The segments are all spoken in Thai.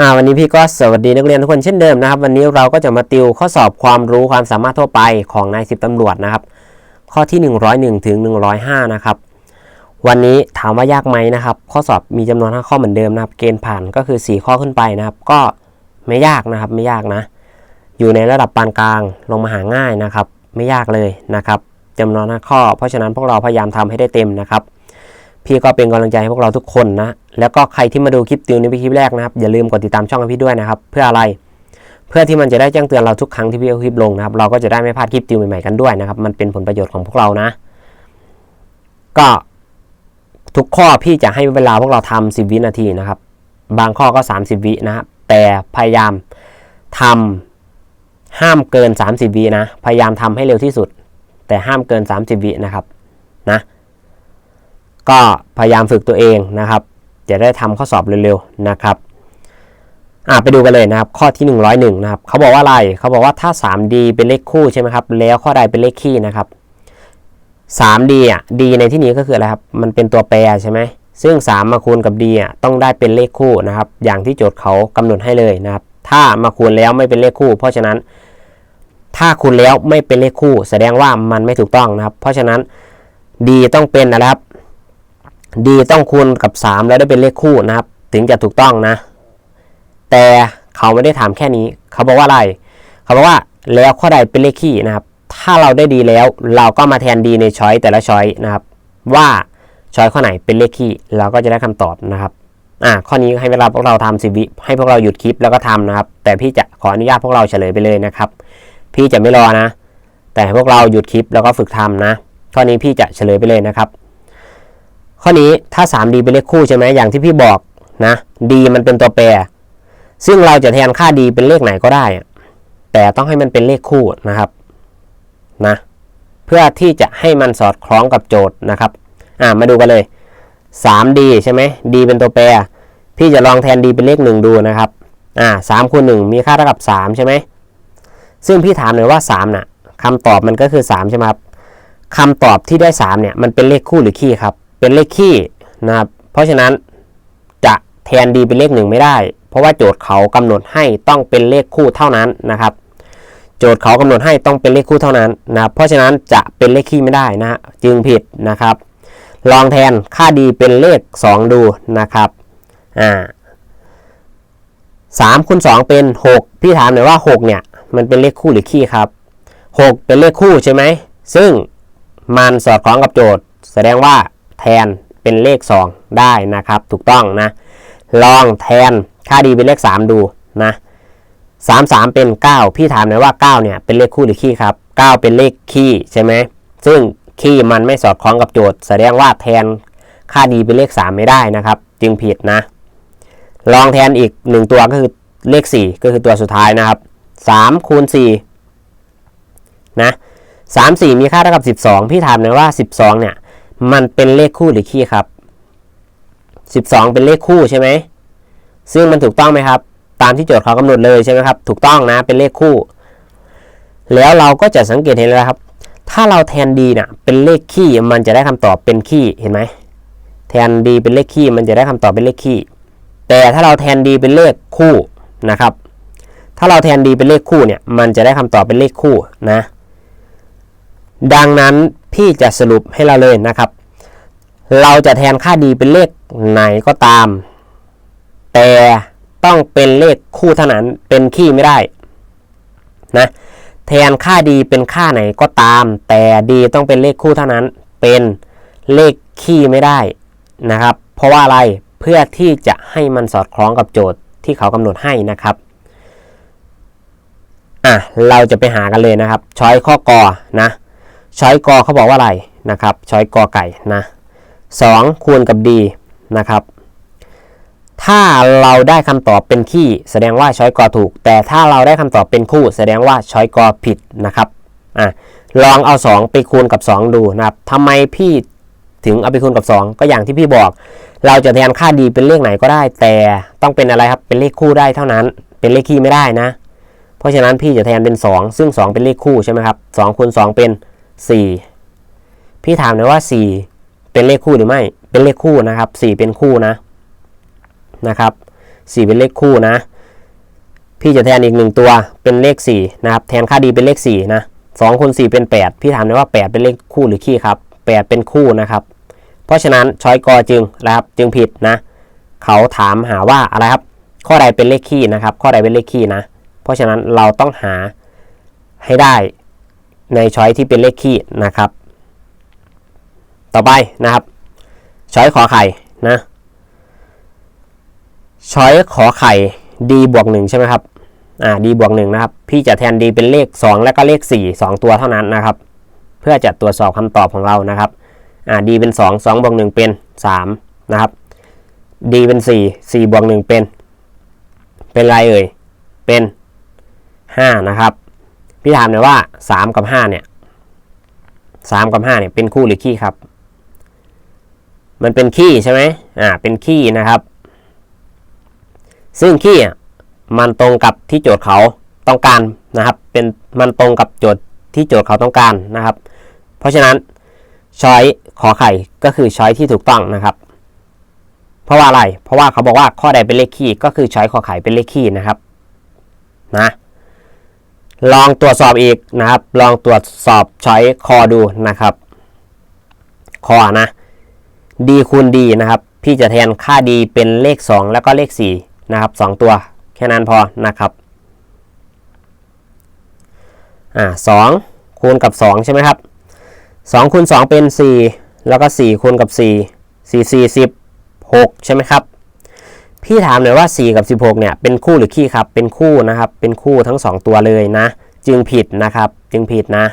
อ่าวันนี้พี่ก็สวัสดีนักเรียนทุกคนเช่นเดิมนะครับ วันนี้เราก็จะมาติวข้อสอบความรู้ความสามารถทั่วไปของนายสิบตำรวจนะครับ ข้อที่ 101ถึง105 นะครับ วันนี้ถามว่ายากไหมนะครับ ข้อสอบมีจำนวน5ข้อเหมือนเดิมนะครับ เกณฑ์ผ่านก็คือ 4 ข้อขึ้นไปนะครับ ก็ไม่ยากนะครับไม่ยากนะ อยู่ในระดับปานกลางลงมาหาง่ายนะครับ ไม่ยากเลยนะครับจำนวน5ข้อ เพราะฉะนั้นพวกเราพยายามทำให้ได้เต็มนะครับ พี่ก็เป็นกำลังใจให้พวกเราทุกคนนะ แล้วก็ใครที่มาดูคลิปติวนี้เป็นคลิปแรกนะครับ อย่าลืมกดติดตามช่องพี่ด้วยนะครับ เพื่ออะไร เพื่อที่มันจะได้แจ้งเตือนเราทุกครั้งที่พี่เอาคลิปลงนะครับ เราก็จะได้ไม่พลาดคลิปติวใหม่ๆกันด้วยนะครับ มันเป็นผลประโยชน์ของพวกเรานะ ก็ทุกข้อพี่จะให้เวลาพวกเราทำ10 วินาทีนะครับ บางข้อก็ 30 วินะแต่พยายามทำห้ามเกิน 30 วินะ พยายามทำให้เร็วที่สุด แต่ห้ามเกิน 30 วินะครับ นะ ก็พยายามฝึกตัวเองนะครับ จะได้ทำข้อสอบเร็วๆนะครับอ่าไปดูกันเลยนะครับ ข้อที่ 101นะครับเขาบอกว่าอะไรเขาบอกว่าถ้า 3D เป็นเลขคู่ใช่ไหมครับ แล้วข้อใดเป็นเลขคี่นะครับ 3D อะ D ในที่นี้ก็คืออะไรครับ มันเป็นตัวแปรใช่ไหมซึ่ง 3 มาคูณกับ D อะต้องได้เป็นเลขคู่นะครับ อย่างที่โจทย์เขากำหนดให้เลยนะครับ ถ้ามาคูณแล้วไม่เป็นเลขคู่ เพราะฉะนั้น ถ้าคูณแล้วไม่เป็นเลขคู่ แสดงว่ามันไม่ถูกต้องนะครับ เพราะฉะนั้น D ต้องเป็นนะครับ D ต้องคูณกับ 3 แล้วได้เป็นเลขคู่นะครับ ถึงจะถูกต้องนะ แต่เขาไม่ได้ถามแค่นี้ เขาบอกว่าอะไร เขาบอกว่าแล้วข้อใดเป็นเลขคี่นะครับ ถ้าเราได้ดีแล้วเราก็มาแทนดีในช้อยแต่ละช้อยนะครับ ว่าช้อยข้อไหนเป็นเลขคี่เราก็จะได้คำตอบนะครับอ่าข้อนี้ให้เวลาพวกเราทำสิวิให้พวกเราหยุดคลิปแล้วก็ทำนะครับ แต่พี่จะขออนุญาตพวกเราเฉลยไปเลยนะครับ พี่จะไม่รอนะ แต่พวกเราหยุดคลิปแล้วก็ฝึกทำนะข้อนี้พี่จะเฉลยไปเลยนะครับ ข้อนี้ถ้า 3D เป็นเลขคู่ใช่ไหมอย่างที่พี่บอกนะ D มันเป็นตัวแปร ซึ่งเราจะแทนค่า D เป็นเลขไหนก็ได้ แต่ต้องให้มันเป็นเลขคู่นะครับนะเพื่อที่จะให้มันสอดคล้องกับโจทย์นะครับอ่ามาดูกันเลย 3D ใช่ไหม D เป็นตัวแปร พี่จะลองแทน D เป็นเลข 1 ดูนะครับอ่าสามคูณหนึ่งมีค่าเท่ากับ 3 ใช่ไหมซึ่งพี่ถามหน่อยว่า3น่ะคำตอบมันก็คือ 3 ใช่ไหมครับคำตอบที่ได้ 3 เนี่ย มันเป็นเลขคู่หรือคี่ครับ เป็นเลขคี่นะครับ เพราะฉะนั้นจะแทน D เป็นเลข1ไม่ได้ เพราะว่าโจทย์เขากำหนดให้ต้องเป็นเลขคู่เท่านั้นนะครับ โจทย์เขากำหนดให้ต้องเป็นเลขคู่เท่านั้นนะเพราะฉะนั้นจะเป็นเลขคี่ไม่ได้นะจึงผิดนะครับ ลองแทนค่า D เป็นเลข 2 ดูนะครับอ่าสามคูณสองเป็น 6 พี่ถามหน่อยว่า 6 เนี่ย มันเป็นเลขคู่หรือคี่ครับ 6 เป็นเลขคู่ใช่ไหม ซึ่งมันสอดคล้องกับโจทย์ แสดงว่า แทนเป็นเลข 2 ได้นะครับ ถูกต้องนะลองแทนค่าดีเป็นเลข 3 ดูนะ3 3เป็น 9 พี่ถามหน่อยว่า 9 เนี่ยเป็นเลขคู่หรือคี่ครับ 9 เป็นเลขคี่ใช่ไหมซึ่งคี่มันไม่สอดคล้องกับโจทย์ แสดงว่าแทนค่าดีเป็นเลข 3 ไม่ได้นะครับ จึงผิดนะ ลองแทนอีก 1 ตัวก็คือเลข 4 ก็คือตัวสุดท้ายนะครับ3คูณ4นะ3 4 มีค่าเท่ากับ 12 พี่ถามหน่อยว่า 12 เนี่ย มันเป็นเลขคู่หรือคี่ครับ 12 เป็นเลขคู่ใช่ไหม ซึ่งมันถูกต้องไหมครับ ตามที่โจทย์เขากำหนดเลยใช่ไหมครับ ถูกต้องนะ เป็นเลขคู่ แล้วเราก็จะสังเกตเห็นเลยครับ ถ้าเราแทนดีเนี่ยเป็นเลขคี่ มันจะได้คำตอบเป็นคี่ เห็นไหม แทนดีเป็นเลขคี่ มันจะได้คำตอบเป็นเลขคี่ แต่ถ้าเราแทนดีเป็นเลขคู่นะครับ ถ้าเราแทนดีเป็นเลขคู่เนี่ย มันจะได้คำตอบเป็นเลขคู่นะ ดังนั้นพี่จะสรุปให้เราเลยนะครับ เราจะแทนค่าดีเป็นเลขไหนก็ตาม แต่ต้องเป็นเลขคู่เท่านั้นเป็นคี่ไม่ได้นะแทนค่าดีเป็นค่าไหนก็ตาม แต่ดีต้องเป็นเลขคู่เท่านั้น เป็นเลขคี่ไม่ได้นะครับ เพราะว่าอะไรเพื่อที่จะให้มันสอดคล้องกับโจทย์ที่เขากำหนดให้นะครับอะเราจะไปหากันเลยนะครับช้อยข้อกอนะ ช้อยกอเขาบอกว่าอะไรนะครับ ช้อยกอไก่นะ2คูณกับ d นะครับ ถ้าเราได้คำตอบเป็นขี้แสดงว่าช้อยกอถูก แต่ถ้าเราได้คำตอบเป็นคู่ แสดงว่าช้อยกอผิดนะครับอะลองเอา 2 ไปคูณกับ 2 ดูนะครับทำไมพี่ถึงเอาไปคูณกับ 2 ก็อย่างที่พี่บอก เราจะแทนค่าดีเป็นเลขไหนก็ได้ แต่ต้องเป็นอะไรครับเป็นเลขคู่ได้เท่านั้น เป็นเลขคี่ไม่ได้นะ เพราะฉะนั้นพี่จะแทนเป็น 2 ซึ่ง 2 เป็นเลขคู่ใช่ไหมครับ2คูณ2เป็น 4 พี่ถามหน่อยว่า 4 เป็นเลขคู่หรือไม่ เป็นเลขคู่นะครับ 4 เป็นคู่นะนะครับ 4 เป็นเลขคู่นะ พี่จะแทนอีกหนึ่งตัวเป็นเลข 4 นะครับ แทนค่าดีเป็นเลข 4 นะ2คูณ4เป็น 8 พี่ถามเลยว่า 8 เป็นเลขคู่หรือคี่ครับ 8 เป็นคู่นะครับ เพราะฉะนั้นช้อยกอจึงนะครับจึงผิดนะ เขาถามหาว่าอะไรครับ ข้อใดเป็นเลขคี่นะครับ ข้อใดเป็นเลขคี่นะ เพราะฉะนั้นเราต้องหาให้ได้ ในช้อยที่เป็นเลขคี่นะครับ ต่อไปนะครับ ช้อยขอไข่นะช้อยขอไข่ดีบวกหนึ่งใช่ไหมครับอ่าดีบวกหนึ่งนะครับ พี่จะแทนดีเป็นเลข 2 แล้วก็เลข 4 2 ตัวเท่านั้นนะครับ เพื่อจะตรวจสอบคำตอบของเรานะครับอ่าดีเป็น 2 2บวก1เป็น 3 นะครับดีเป็น 4 4บวก1เป็น เป็นไรเอ่ย เป็น 5 นะครับ พี่ถามเลยว่า3กับ5เนี่ย3กับ5เนี่ยเป็นคู่หรือขี้ครับ มันเป็นขี้ใช่ไหมอ่า เป็นขี้นะครับ ซึ่งขี้อะมันตรงกับที่โจทย์เขาต้องการนะครับ เป็นมันตรงกับโจทย์ที่โจทย์เขาต้องการนะครับ เพราะฉะนั้นช้อยขอไข่ก็คือช้อยที่ถูกต้องนะครับ เพราะว่าอะไร เพราะว่าเขาบอกว่าข้อใดเป็นเลขคี่ก็คือช้อยขอไข่เป็นเลขคี่นะครับ นะ ลองตรวจสอบอีกนะครับ ลองตรวจสอบใช้คอดูนะครับ คอนะดีคูณดีนะครับ พี่จะแทนค่าดีเป็นเลข 2 แล้วก็เลข4นะครับ2ตัว แค่นั้นพอนะครับอ่าสองคูณกับ 2 ใช่ไหมครับ2คูณ2เป็น 4 แล้วก็ 4 คูณกับ 4 4 4 10 6 ใช่ไหมครับ พี่ถามหน่อยว่า 4 กับ 16 เนี่ย เป็นคู่หรือขี้ครับ เป็นคู่นะครับ เป็นคู่ทั้ง 2 ตัวเลยนะ จึงผิดนะครับ จึงผิดนะ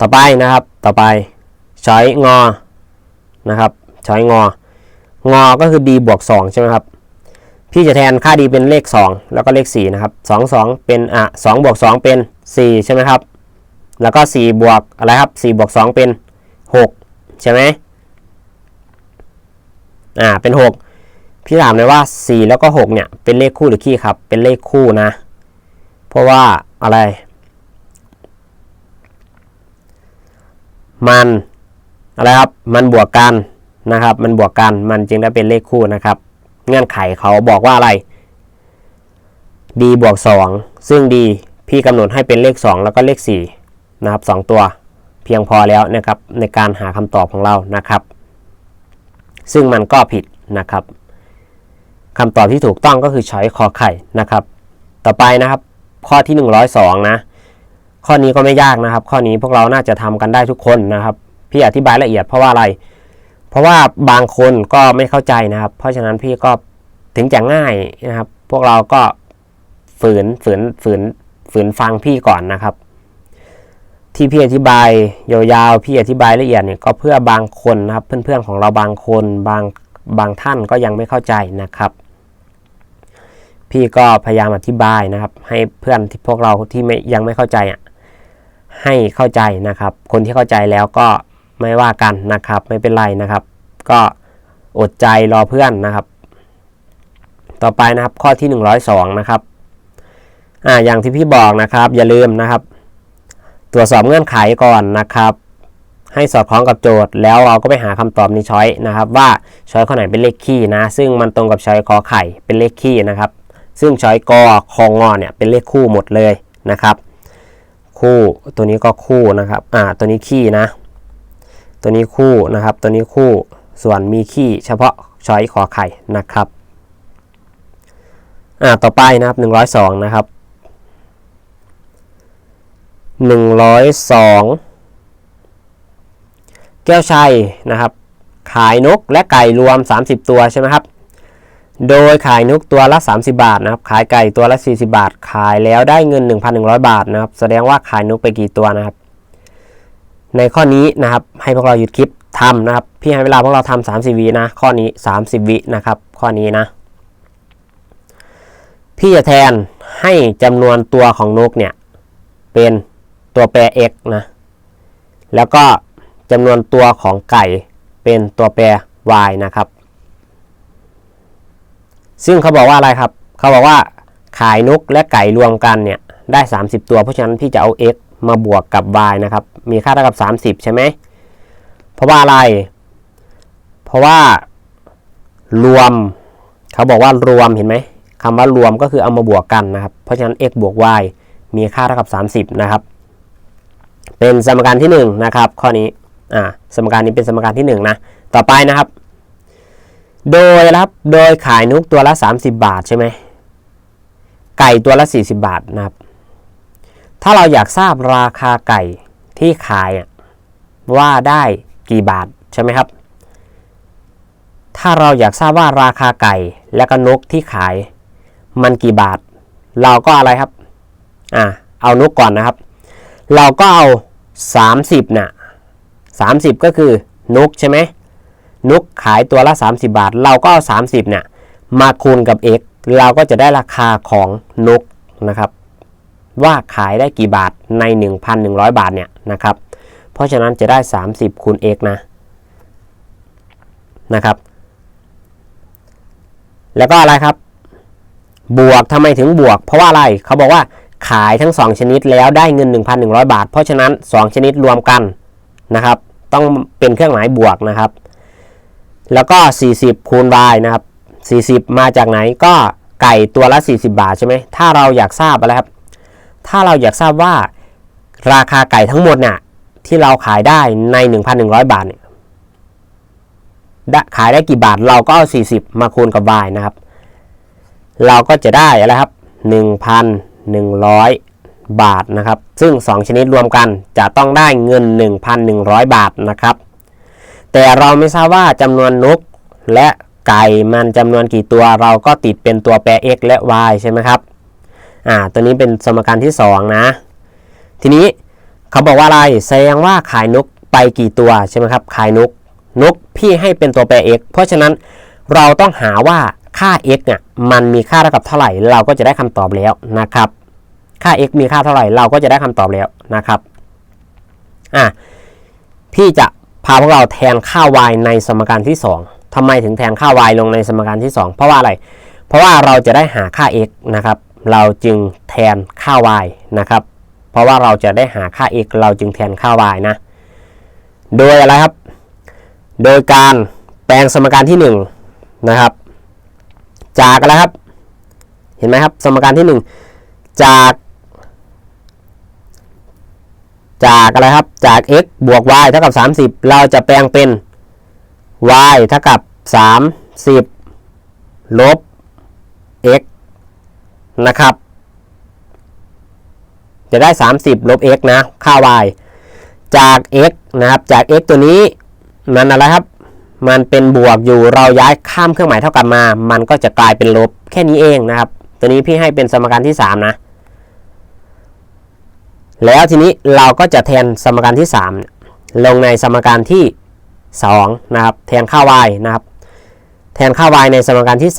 ต่อไปนะครับ ต่อไปช้อยงอ นะครับช้อยงอ งอก็คือ d บวก 2 ใช่ไหมครับ พี่จะแทนค่า d เป็นเลข 2 แล้วก็เลข 4 นะครับ 2 2 เป็น อะ2บวก 2 เป็น 4 ใช่ไหมครับ แล้วก็ 4 บวก อะไรครับ 4 บวก 2 เป็น 6 ใช่ไหม อ่าเป็น 6 พี่ถามเลยว่า 4 แล้วก็ 6 เนี่ย เป็นเลขคู่หรือขี้ครับ เป็นเลขคู่นะ เพราะว่าอะไร มันอะไรครับ มันบวกกันนะครับ มันบวกกัน มันจึงได้เป็นเลขคู่นะครับ เงื่อนไขเขาบอกว่าอะไร d บวก 2 ซึ่ง d พี่กำหนดให้เป็นเลข 2 แล้วก็เลข4นะครับ 2 ตัว เพียงพอแล้วนะครับในการหาคำตอบของเรานะครับ ซึ่งมันก็ผิดนะครับคำตอบที่ถูกต้องก็คือช้อยคอไข่นะครับ ต่อไปนะครับข้อที่ 102 นะ ข้อนี้ก็ไม่ยากนะครับ ข้อนี้พวกเราน่าจะทำกันได้ทุกคนนะครับ พี่อธิบายละเอียดเพราะว่าอะไร เพราะว่าบางคนก็ไม่เข้าใจนะครับ เพราะฉะนั้นพี่ก็ถึงจะง่ายนะครับ พวกเราก็ฝืนฝืนฝืนฝืนฟังพี่ก่อนนะครับ ที่พี่อธิบายยาวๆพี่อธิบายละเอียดเนี่ยก็เพื่อบางคนนะครับ เพื่อนๆของเราบางคนบางบางท่านก็ยังไม่เข้าใจนะครับ พี่ก็พยายามอธิบายนะครับ ให้เพื่อนที่พวกเราที่ไม่ยังไม่เข้าใจอะให้เข้าใจนะครับ คนที่เข้าใจแล้วก็ไม่ว่ากันนะครับ ไม่เป็นไรนะครับ ก็อดใจรอเพื่อนนะครับ ต่อไปนะครับข้อที่ 102 นะครับอ่าอย่างที่พี่บอกนะครับ อย่าลืมนะครับ ตรวจสอบเงื่อนไขก่อนนะครับ ให้สอดคล้องกับโจทย์ แล้วเราก็ไปหาคำตอบในช้อยนะครับ ว่าช้อยข้อไหนเป็นเลขคี่นะ ซึ่งมันตรงกับช้อยกอไข่เป็นเลขคี่นะครับ ซึ่งช้อยกอคองงอเนี่ยเป็นเลขคู่หมดเลยนะครับ คู่ตัวนี้ก็คู่นะครับอ่าตัวนี้ขี้นะ ตัวนี้คู่นะครับ ตัวนี้คู่ส่วนมีขี้เฉพาะช้อยขอไข่นะครับอ่าต่อไปนะครับ102นะครับ 102 แก้วชัยนะครับ ขายนกและไก่รวม 30 ตัวใช่ไหมครับ โดยขายนกตัวละ 30 บาทนะครับ ขายไก่ตัวละ 40 บาท ขายแล้วได้เงิน 1,100 บาทนะครับ แสดงว่าขายนกไปกี่ตัวนะครับ ในข้อนี้นะครับ ให้พวกเราหยุดคลิปทำนะครับ พี่ให้เวลาพวกเราทำ30วินะ ข้อนี้ 30วินะครับ ข้อนี้นะ พี่จะแทนให้จำนวนตัวของนกเนี่ยเป็น ตัวแปร x นะ แล้วก็จำนวนตัวของไก่เป็นตัวแปร y นะครับ ซึ่งเขาบอกว่าอะไรครับ เขาบอกว่าขายนกและไก่รวมกันเนี่ยได้ 30 ตัว เพราะฉะนั้นพี่จะเอา x มาบวกกับ y นะครับ มีค่าเท่ากับ 30 ใช่ไหม เพราะว่าอะไร เพราะว่ารวม เขาบอกว่ารวมเห็นไหมคำว่ารวมก็คือเอามาบวกกันนะครับ เพราะฉะนั้น x บวก y มีค่าเท่ากับ 30 นะครับ เป็นสมการที่1นะครับข้อนี้อ่าสมการนี้เป็นสมการที่1นะต่อไปนะครับ โดยนะครับโดยขายนุกตัวละ 30 บาทใช่ไหมไก่ตัวละ 40 บาทนะครับ ถ้าเราอยากทราบราคาไก่ที่ขายว่าได้กี่บาทใช่ไหมครับ ถ้าเราอยากทราบว่าราคาไก่และก็นกที่ขายมันกี่บาท เราก็อะไรครับอ่าเอานกก่อนนะครับ เราก็เอา 30น่ะ30 ก็คือนกใช่ไหมนกขายตัวละ 30 บาท เราก็เอา 30เนี่ยมาคูณกับ x เราก็จะได้ราคาของนกนะครับ ว่าขายได้กี่บาทใน 1,100 บาทเนี่ยนะครับ เพราะฉะนั้นจะได้ 30คูณ x นะนะครับ แล้วก็อะไรครับ บวกทำไมถึงบวก เพราะว่าอะไรเขาบอกว่า ขายทั้ง 2 ชนิดแล้วได้เงิน 1,100 บาท เพราะฉะนั้น 2 ชนิดรวมกันนะครับ ต้องเป็นเครื่องหมายบวกนะครับ แล้วก็ 40 คูณ y นะครับ 40 มาจากไหนก็ไก่ตัวละ 40 บาทใช่ไหมถ้าเราอยากทราบอะไรครับ ถ้าเราอยากทราบว่าราคาไก่ทั้งหมดเนี่ยที่เราขายได้ใน 1,100 บาทเนี่ยขายได้กี่บาทเราก็เอา40 มาคูณกับ y นะครับ เราก็จะได้อะไรครับ 1,100 บาทนะครับ ซึ่ง 2 ชนิดรวมกันจะต้องได้เงิน 1,100 บาทนะครับ แต่เราไม่ทราบว่าจำนวนนกและไก่มันจำนวนกี่ตัวเราก็ติดเป็นตัวแปร x และ y ใช่ไหมครับ อ่า ตัวนี้เป็นสมการที่ 2 นะ ทีนี้เขาบอกว่าอะไร แสดงว่าขายนกไปกี่ตัวใช่ไหมครับ ขายนก นกพี่ให้เป็นตัวแปร x เพราะฉะนั้นเราต้องหาว่า ค่า x เนี่ยมันมีค่าเท่ากับเท่าไหร่ เราก็จะได้คำตอบแล้วนะครับ ค่า x มีค่าเท่าไหร่ เราก็จะได้คำตอบแล้วนะครับอะพี่จะพาพวกเราแทนค่า y ในสมการที่ 2ทำไมถึงแทนค่า y ลงในสมการที่ 2 เพราะว่าอะไร เพราะว่าเราจะได้หาค่า x นะครับ เราจึงแทนค่า y นะครับ เพราะว่าเราจะได้หาค่า x เราจึงแทนค่า y นะ โดยอะไรครับ โดยการแปลงสมการที่ 1 นะครับ จากอะไรครับ เห็นไหมครับ สมการที่ 1 จาก จากอะไรครับ จาก x บวก y เท่ากับ 30 เราจะแปลงเป็น y เท่ากับ 30 ลบ x นะครับ จะได้ 30 ลบ x นะ ค่า y จาก x นะครับ จาก x ตัวนี้ มันอะไรครับ มันเป็นบวกอยู่เราย้ายข้ามเครื่องหมายเท่ากับมา มันก็จะกลายเป็นลบแค่นี้เองนะครับ ตัวนี้พี่ให้เป็นสมการที่ 3 นะ แล้วทีนี้เราก็จะแทนสมการที่ 3 ลงในสมการที่ 2 นะครับ แทนค่า y นะครับ แทนค่า y ในสมการที่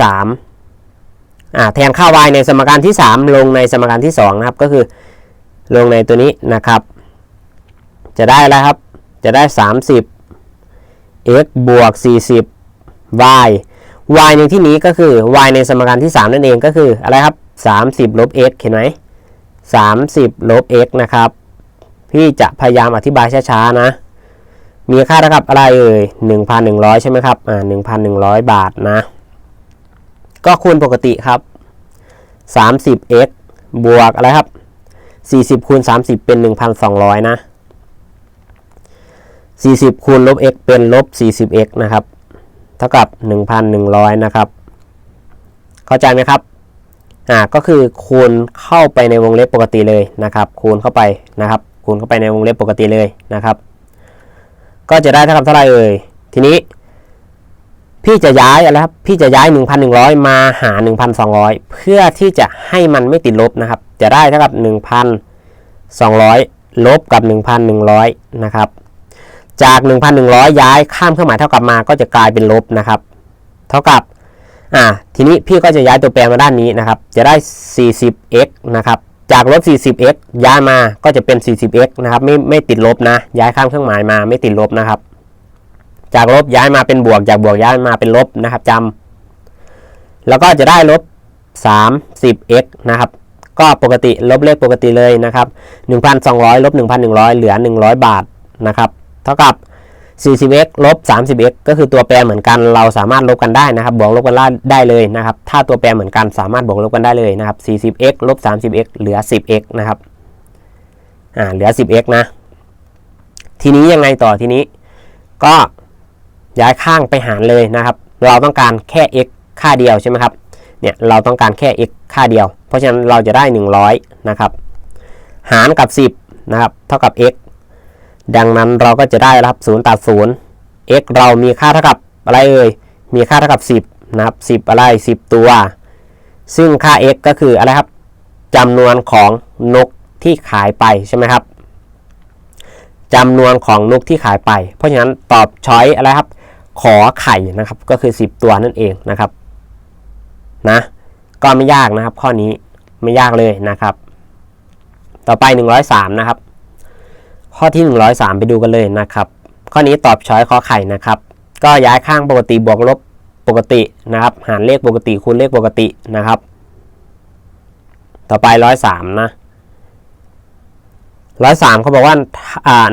3อ่าแทนค่า y ในสมการที่ 3 ลงในสมการที่ 2 นะครับ ก็คือลงในตัวนี้นะครับ จะได้อะไรครับ จะได้ 30 x บวก 40 y y ในที่นี้ก็คือ y ในสมการที่ 3 นั่นเองก็คืออะไรครับ 30 ลบ x เห็นไหม30 ลบ x นะครับ พี่จะพยายามอธิบายช้าๆนะ มีค่าเท่ากับอะไรเอ่ย 1,100 ใช่ไหมครับ อ่า 1,100 บาทนะ ก็คูณปกติครับ 30x บวกอะไรครับ 40คูณ30 เป็น 1,200 นะ 40 คูณลบ x เป็นลบ 40x นะครับ เท่ากับ 1,100 นะครับ เข้าใจไหมครับอ่าก็คือคูณเข้าไปในวงเล็บปกติเลยนะครับ คูณเข้าไปนะครับ คูณเข้าไปในวงเล็บปกติเลยนะครับ ก็จะได้เท่ากับเท่าไหร่เอ่ย ทีนี้ พี่จะย้ายอะไรครับ พี่จะย้าย 1,100 มาหา 1,200 เพื่อที่จะให้มันไม่ติดลบนะครับ จะได้เท่ากับ 1,200 ลบกับ 1,100 นะครับ จาก 1,100 ย้ายข้ามเครื่องหมายเท่ากับมาก็จะกลายเป็นลบนะครับ เท่ากับอ่าทีนี้พี่ก็จะย้ายตัวแปรมาด้านนี้นะครับ จะได้ 40x นะครับ จากลบ 40x ย้ายมาก็จะเป็น 40x นะครับไม่ไม่ติดลบนะ ย้ายข้ามเครื่องหมายมาไม่ติดลบนะครับ จากลบย้ายมาเป็นบวก จากบวกย้ายมาเป็นลบนะครับจำแล้วก็จะได้ลบ 30x นะครับ ก็ปกติลบเลขปกติเลยนะครับ 1,200ลบ1,100 เหลือ 100 บาทนะครับ เท่ากับ 40x ลบ 30x ก็คือตัวแปรเหมือนกัน เราสามารถลบกันได้นะครับ บวกลบกันได้เลยนะครับ ถ้าตัวแปรเหมือนกันสามารถบวกลบกันได้เลยนะครับ 40x ลบ 30x เหลือ 10x นะครับ อ่า เหลือ 10x นะ ทีนี้ยังไงต่อทีนี้ ก็ย้ายข้างไปหารเลยนะครับ เราต้องการแค่ x ค่าเดียวใช่ไหมครับ เนี่ย เราต้องการแค่ x ค่าเดียว เพราะฉะนั้นเราจะได้ 100 นะครับ หารกับ 10 นะครับ เท่ากับ x ดังนั้นเราก็จะได้รับ0ตัด0 x เรามีค่าเท่ากับอะไรเอ่ย มีค่าเท่ากับ 10 นะครับ 10 อะไร 10 ตัว ซึ่งค่า x ก็คืออะไรครับจำนวนของนกที่ขายไปใช่ไหมครับจำนวนของนกที่ขายไป เพราะฉะนั้นตอบช้อยอะไรครับ ขอไข่นะครับ ก็คือ 10 ตัวนั่นเองนะครับ นะ ก็ไม่ยากนะครับ ข้อนี้ไม่ยากเลยนะครับ ต่อไป 103 นะครับ ข้อที่ 103 ไปดูกันเลยนะครับ ข้อนี้ตอบช้อยข้อไข่นะครับ ก็ย้ายข้างปกติบวกลบปกตินะครับ หารเลขปกติคูณเลขปกตินะครับ ต่อไป 103 นะ103เขาบอกว่า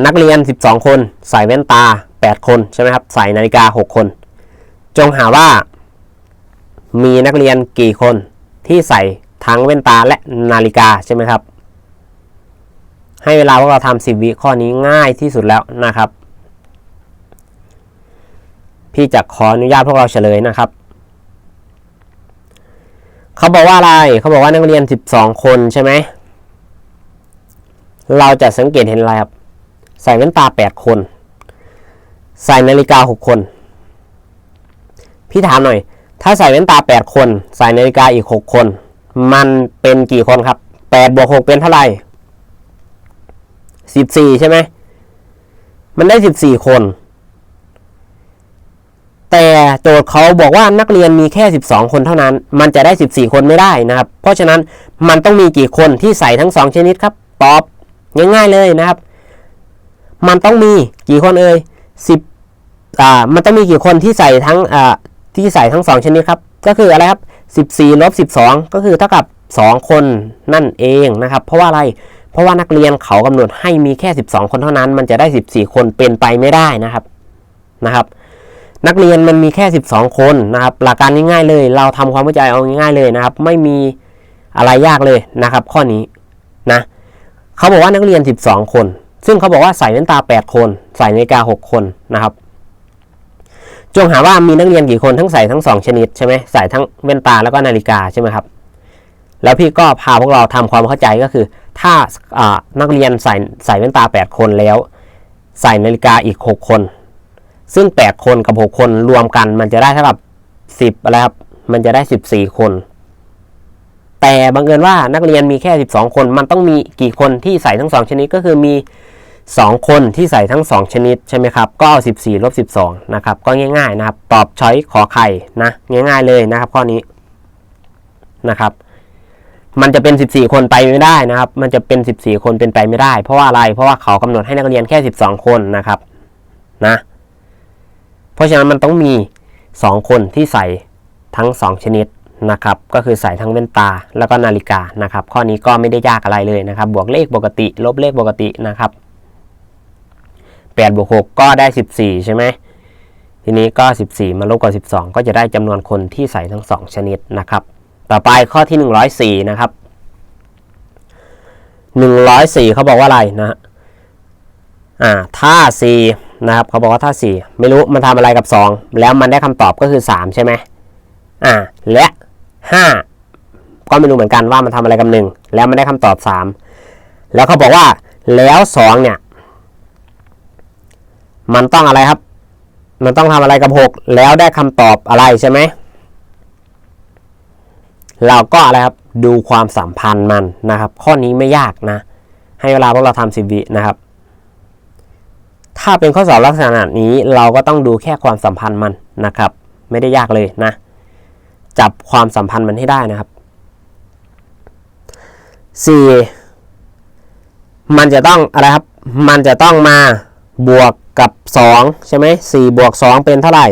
นักเรียน 12 คน ใส่แว่นตา 8 คนใช่ไหมครับ ใส่นาฬิกา 6 คน จงหาว่า มีนักเรียนกี่คนที่ใส่ทั้งแว่นตาและนาฬิกาใช่ไหมครับ ให้เวลาพวกเราทำสิบวิข้อนี้ง่ายที่สุดแล้วนะครับ พี่จะขออนุญาตพวกเราเฉลยนะครับ เขาบอกว่าอะไรเขาบอกว่านักเรียน 12 คนใช่ไหมเราจะสังเกตเห็นอะไรครับ ใส่แว่นตา 8 คน ใส่นาฬิกา 6 คน พี่ถามหน่อย ถ้าใส่แว่นตา 8 คน ใส่นาฬิกาอีก 6 คน มันเป็นกี่คนครับ8บวก6เป็นเท่าไหร่ สิบสี่ใช่ไหม มันได้สิบสี่คน แต่โจทย์เขาบอกว่านักเรียนมีแค่สิบสองคนเท่านั้น มันจะได้สิบสี่คนไม่ได้นะครับ เพราะฉะนั้นมันต้องมีกี่คนที่ใส่ทั้งสองชนิดครับ ตอบง่ายๆเลยนะครับ มันต้องมีกี่คนเอ่ยสิบอ่า มันต้องมีกี่คนที่ใส่ทั้งอ่าที่ใส่ทั้งสองชนิดครับ ก็คืออะไรครับสิบสี่ลบสิบสองก็คือเท่ากับสองคนนั่นเองนะครับ เพราะว่าอะไร เพราะว่านักเรียนเขากำหนดให้มีแค่ 12 คนเท่านั้น มันจะได้ 14 คนเป็นไปไม่ได้นะครับนะครับ นักเรียนมันมีแค่ 12 คนนะครับ หลักการง่ายๆเลย เราทำความเข้าใจเอาง่ายๆเลยนะครับ ไม่มีอะไรยากเลยนะครับ ข้อนี้นะเขาบอกว่านักเรียน 12 คน ซึ่งเขาบอกว่าใส่แว่นตา 8 คน ใส่นาฬิกา 6 คนนะครับจงหาว่ามีนักเรียนกี่คนทั้งใส่ทั้ง 2 ชนิดใช่ไหมใส่ทั้งแว่นตาแล้วก็นาฬิกาใช่ไหมครับแล้วพี่ก็พาพวกเราทำความเข้าใจก็คือ ถ้านักเรียนใส่ใส่แว่นตา 8 คนแล้ว ใส่นาฬิกาอีก 6 คน ซึ่ง 8 คนกับ 6 คนรวมกันมันจะได้เท่ากับ 10อะไรครับมันจะได้ 14 คน แต่บังเอิญว่านักเรียนมีแค่ 12 คน มันต้องมีกี่คนที่ใส่ทั้ง 2 ชนิดก็คือมี 2 คนที่ใส่ทั้ง 2 ชนิดใช่ไหมครับ ก็เอา14ลบ12นะครับก็ง่ายๆนะครับ ตอบช้อยขอไข่นะง่าย ๆเลยนะครับ ข้อนี้นะครับ มันจะเป็น 14 คนไปไม่ได้นะครับ มันจะเป็น 14 คนเป็นไปไม่ได้ เพราะว่าอะไร เพราะว่าเขากำหนดให้นักเรียนแค่ 12 คนนะครับนะ เพราะฉะนั้นมันต้องมี 2 คนที่ใส่ทั้ง 2 ชนิดนะครับ ก็คือใส่ทั้งแว่นตาแล้วก็นาฬิกานะครับ ข้อนี้ก็ไม่ได้ยากอะไรเลยนะครับ บวกเลขปกติ ลบเลขปกตินะครับ8บวก6ก็ได้ 14 ใช่ไหมทีนี้ก็ 14 มาลบกับ 12 ก็จะได้จำนวนคนที่ใส่ทั้ง 2 ชนิดนะครับ ต่อไปข้อที่ 104 นะครับ 104เขาบอกว่าอะไรนะอ่าถ้า4นะครับเขาบอกว่าถ้า4 ไม่รู้มันทำอะไรกับ 2 แล้วมันได้คำตอบก็คือ 3 ใช่ไหมอ่าและ 5 ก็ไม่รู้เหมือนกันว่ามันทำอะไรกับ 1 แล้วมันได้คำตอบ 3 แล้วเขาบอกว่าแล้ว2เนี่ยมันต้องอะไรครับ มันต้องทำอะไรกับ 6 แล้วได้คำตอบอะไรใช่ไหม เราก็อะไรครับดูความสัมพันธ์มันนะครับ ข้อนี้ไม่ยากนะ ให้เวลาพวกเราทำสิบวินะครับ ถ้าเป็นข้อสอบลักษณะนี้เราก็ต้องดูแค่ความสัมพันธ์มันนะครับ ไม่ได้ยากเลยนะ จับความสัมพันธ์มันให้ได้นะครับ 4 มันจะต้องอะไรครับ มันจะต้องมาบวกกับ 2 ใช่ไหม4บวก2เป็นเท่าไหร่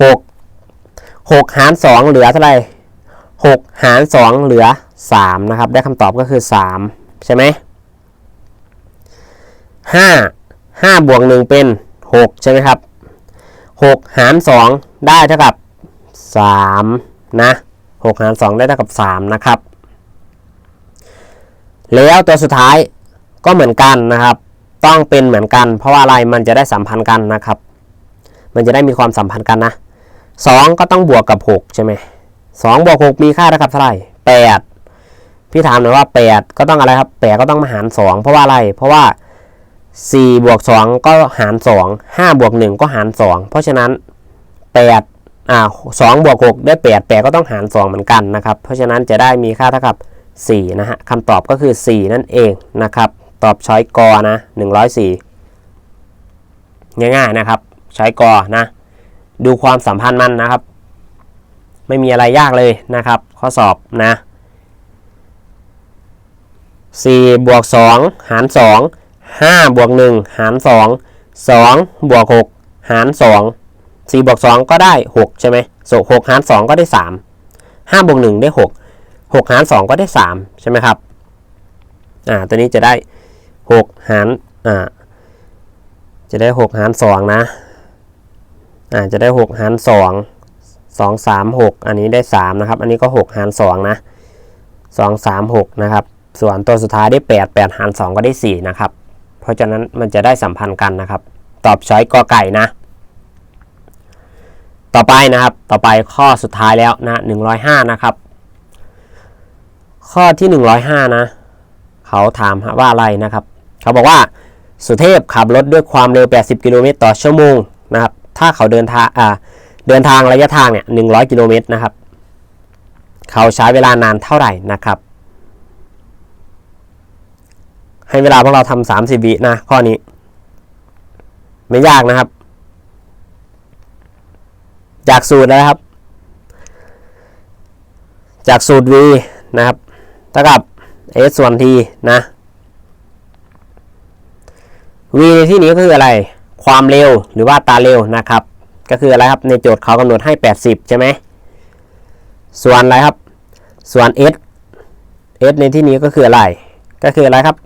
6 6 หาร 2 เหลือเท่าไหร่ 6 หาร 2 เหลือ 3 นะครับ ได้คำตอบก็คือ 3 ใช่ไหม5 5บวก1เป็น 6 ใช่ไหมครับ 6 หาร 2 ได้เท่ากับ 3 นะ 6 หาร 2 ได้เท่ากับ 3 นะครับ แล้วตัวสุดท้ายก็เหมือนกันนะครับ ต้องเป็นเหมือนกัน เพราะว่าอะไรมันจะได้สัมพันธ์กันนะครับ มันจะได้มีความสัมพันธ์กันนะ 2 ก็ต้องบวกกับ 6 ใช่ไหม 2บวก6มีค่าเท่ากับเท่าไหร่8พี่ถามหน่อยว่า 8 ก็ต้องอะไรครับ8ก็ต้องมาหาร 2 เพราะว่าอะไร เพราะว่า4บวก2ก็หาร 2 5บวก1ก็หาร 2 เพราะฉะนั้น8อ่า2บวก6ได้ 8 8 ก็ต้องหาร 2 เหมือนกันนะครับ เพราะฉะนั้นจะได้มีค่าเท่ากับ4นะฮะคำตอบก็คือ 4 นั่นเองนะครับ ตอบช้อยกอนะ 104 ง่ายๆนะครับใช้กอนะ ดูความสัมพันธ์มันนะครับ ไม่มีอะไรยากเลยนะครับ ข้อสอบนะ4บวก2หาร 2 5บวก1หาร 2 2บวก6หาร 2 4บวก2ก็ได้ 6 ใช่ไหมส่6หาร 2 ก็ได้ 3 5บวก1ได้ 6 6 หาร 2 ก็ได้ 3 ใช่ไหมครับอ่าตัวนี้จะได้ 6 หารอ่าจะได้ 6 หาร 2 นะอ่าจะได้ 6 หาร 2 2 3 6 อันนี้ได้ 3 นะครับ อันนี้ก็ 6 หาร 2 นะ 2 3 6 นะครับ ส่วนตัวสุดท้ายได้ 8 8 หาร 2 ก็ได้ 4 นะครับ เพราะฉะนั้นมันจะได้สัมพันธ์กันนะครับ ตอบช้อยกอไก่นะ ต่อไปนะครับ ต่อไปข้อสุดท้ายแล้วนะ 105 นะครับ ข้อที่ 105 นะ เขาถามว่าอะไรนะครับ เขาบอกว่าสุเทพขับรถด้วยความเร็ว 80 กิโลเมตรต่อชั่วโมงนะครับ ถ้าเขาเดินทางอ่า เดินทางระยะทางเนี่ย100กิโลเมตรนะครับ เขาใช้เวลานานเท่าไหร่นะครับ ให้เวลาพวกเราทำ30วินะข้อนี้ ไม่ยากนะครับ จากสูตรนะครับ จากสูตร v นะครับเท่ากับ s ส่วน t นะ v ในที่นี้ก็คืออะไร ความเร็วหรือว่าตาเร็วนะครับ ก็คืออะไรครับในโจทย์เขากำหนดให้ 80 ใช่ไหมส่วนอะไรครับ ส่วน s s ในที่นี้ก็คืออะไร ก็คืออะไรครับ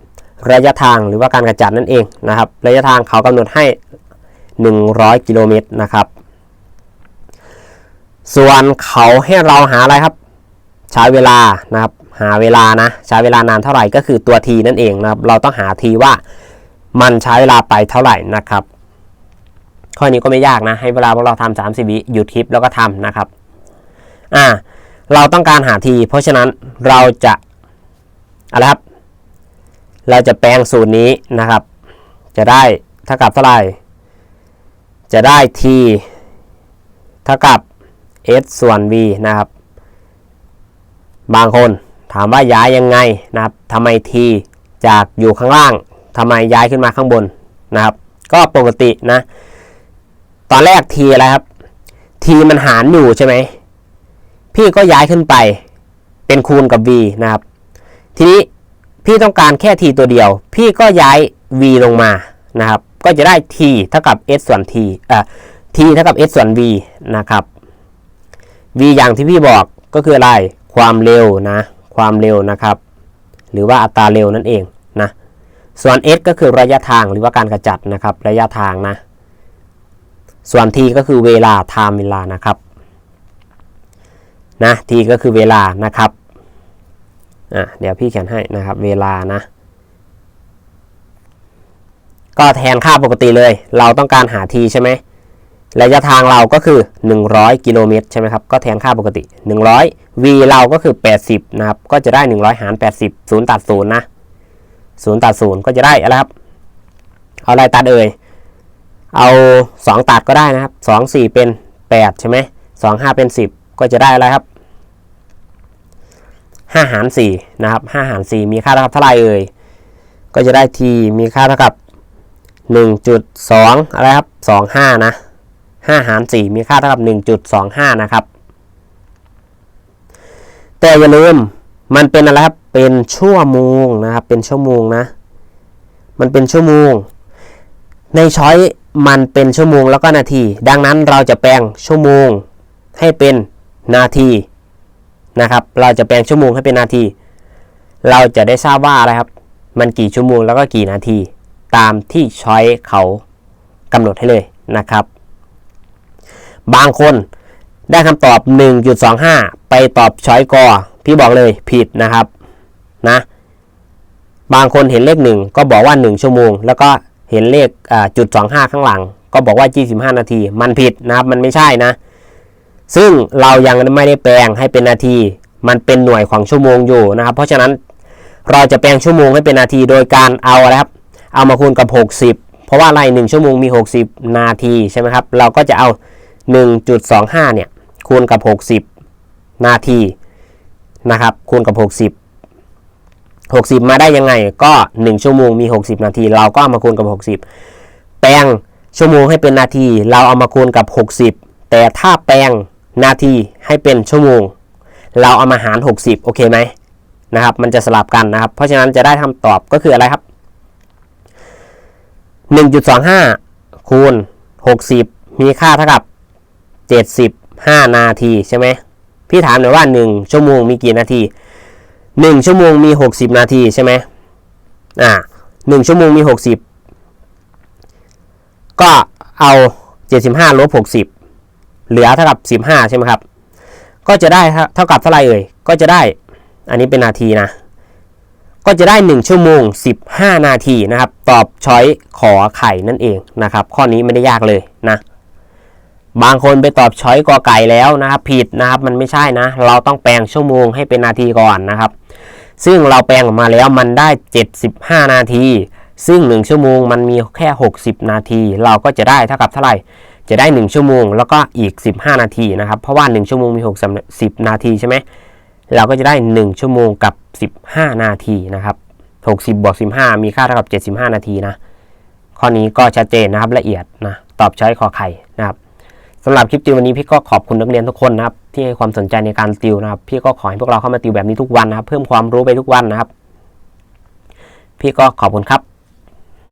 ระยะทางหรือว่าการกระจัดนั่นเองนะครับ ระยะทางเขากำหนดให้ 100 กิโลเมตรนะครับ ส่วนเขาให้เราหาอะไรครับ ใช้เวลานะครับหาเวลานะใช้เวลานานเท่าไหร่ก็คือตัว t นั่นเองนะครับ เราต้องหา t ว่ามันใช้เวลาไปเท่าไหร่นะครับ ข้อนี้ก็ไม่ยากนะ ให้เวลาพวกเราทำ30วิหยุดคลิปแล้วก็ทำนะครับ อ่า เราต้องการหา t เพราะฉะนั้นเราจะอะไรครับ เราจะแปลงสูตรนี้นะครับ จะได้เท่ากับเท่าไหร่ จะได้ t เท่ากับ s ส่วน v นะครับ บางคนถามว่าย้ายยังไงนะครับทำไม t จากอยู่ข้างล่างทำไมย้ายขึ้นมาข้างบนนะครับ ก็ปกตินะ ตอนแรก t อะไรครับ t มันหารอยู่ใช่ไหม พี่ก็ย้ายขึ้นไป เป็นคูณกับ v นะครับ ทีนี้พี่ต้องการแค่ t ตัวเดียว พี่ก็ย้าย v ลงมานะครับ ก็จะได้ t เท่ากับ s ส่วน t เอ่อ t เท่ากับ s ส่วน v นะครับ v อย่างที่พี่บอกก็คืออะไร ความเร็วนะ ความเร็วนะครับ หรือว่าอัตราเร็วนั่นเองนะ ส่วน s ก็คือระยะทางหรือว่าการกระจัดนะครับ ระยะทางนะ ส่วน t ก็คือเวลา time เวลานะครับนะ t ก็คือเวลานะครับอะเดี๋ยวพี่เขียนให้นะครับ เวลานะ ก็แทนค่าปกติเลย เราต้องการหา t ใช่ไหมระยะทางเราก็คือ 100 กิโลเมตรใช่ไหมครับ ก็แทนค่าปกติ 100 v เราก็คือ 80 นะครับ ก็จะได้ 100 หาร 80 0 ตัด 0 นะ 0 ตัด 0 ก็จะได้อะไรครับ เอาอะไรตัดเอ่ย เอา 2 ตัดก็ได้นะครับ 2 4 เป็น 8 ใช่ไหม2 5 เป็น 10 ก็จะได้อะไรครับ 5 หาร 4 นะครับ 5 หาร 4 มีค่าเท่ากับเท่าไหร่เอ่ย ก็จะได้ t มีค่าเท่ากับ 1.2 อะไรครับ 25 นะ 5 หาร 4 มีค่าเท่ากับ 1.25 นะครับ แต่อย่าลืมมันเป็นอะไรครับ เป็นชั่วโมงนะครับ เป็นชั่วโมงนะ มันเป็นชั่วโมง ในช้อย มันเป็นชั่วโมงแล้วก็นาที ดังนั้นเราจะแปลงชั่วโมงให้เป็นนาทีนะครับ เราจะแปลงชั่วโมงให้เป็นนาที เราจะได้ทราบว่าอะไรครับ มันกี่ชั่วโมงแล้วก็กี่นาที ตามที่ช้อยเขากำหนดให้เลยนะครับ บางคนได้คำตอบ 1.25 ไปตอบช้อยกอพี่บอกเลยผิดนะครับนะ บางคนเห็นเลขหนึ่งก็บอกว่า 1 ชั่วโมง แล้วก็ เห็นเลขอ่าจุด25 ข้างหลัง ก็บอกว่า 25 นาที มันผิดนะครับ มันไม่ใช่นะ ซึ่งเรายังไม่ได้แปลงให้เป็นนาที มันเป็นหน่วยของชั่วโมงอยู่นะครับ เพราะฉะนั้นเราจะแปลงชั่วโมงให้เป็นนาทีโดยการเอาอะไรครับ เอามาคูณกับ 60 เพราะว่าอะไร1ชั่วโมงมี 60 นาทีใช่ไหมครับ เราก็จะเอา 1.25 เนี่ยคูณกับ 60 นาทีนะครับ คูณกับ 60 60 มาได้ยังไง ก็ 1 ชั่วโมงมี 60 นาที เราก็เอามาคูณกับ 60 แปลงชั่วโมงให้เป็นนาที เราเอามาคูณกับ 60 แต่ถ้าแปลงนาทีให้เป็นชั่วโมง เราเอามาหาร 60 โอเคไหมนะครับ มันจะสลับกันนะครับ เพราะฉะนั้นจะได้คำตอบก็คืออะไรครับ 1.25 คูณ 60 มีค่าเท่ากับ 75 นาทีใช่ไหมพี่ถามหน่อยว่า 1 ชั่วโมงมีกี่นาที 1ชั่วโมงมี60นาทีใช่ไหมอ่า1ชั่วโมงมี60ก็เอา75ลบ60เหลือเท่ากับ15ใช่ไหมครับ ก็จะได้เท่ากับเท่าไรเอ่ย ก็จะได้ อันนี้เป็นนาทีนะ ก็จะได้1ชั่วโมง15นาทีนะครับ ตอบช้อยขอไข่นั่นเองนะครับ ข้อนี้ไม่ได้ยากเลยนะบางคนไปตอบช้อยกอไก่แล้วนะครับ ผิดนะครับมันไม่ใช่นะ เราต้องแปลงชั่วโมงให้เป็นนาทีก่อนนะครับ ซึ่งเราแปลงออกมาแล้วมันได้ 75 นาที ซึ่ง 1 ชั่วโมงมันมีแค่ 60 นาที เราก็จะได้เท่ากับเท่าไหร่ จะได้ 1 ชั่วโมง แล้วก็อีก 15 นาทีนะครับ เพราะว่า 1 ชั่วโมงมี60นาทีใช่ไหมเราก็จะได้ 1 ชั่วโมงกับ 15 นาทีนะครับ 60 บวก 15 มีค่าเท่ากับ 75 นาทีนะ ข้อนี้ก็ชัดเจนนะครับละเอียดนะ ตอบช้อยขอไข่นะครับ สำหรับคลิปติววันนี้พี่ก็ขอบคุณนักเรียนทุกคนนะครับที่ให้ความสนใจในการติวนะครับ พี่ก็ขอให้พวกเราเข้ามาติวแบบนี้ทุกวันนะครับ เพิ่มความรู้ไปทุกวันนะครับ พี่ก็ขอบคุณครับ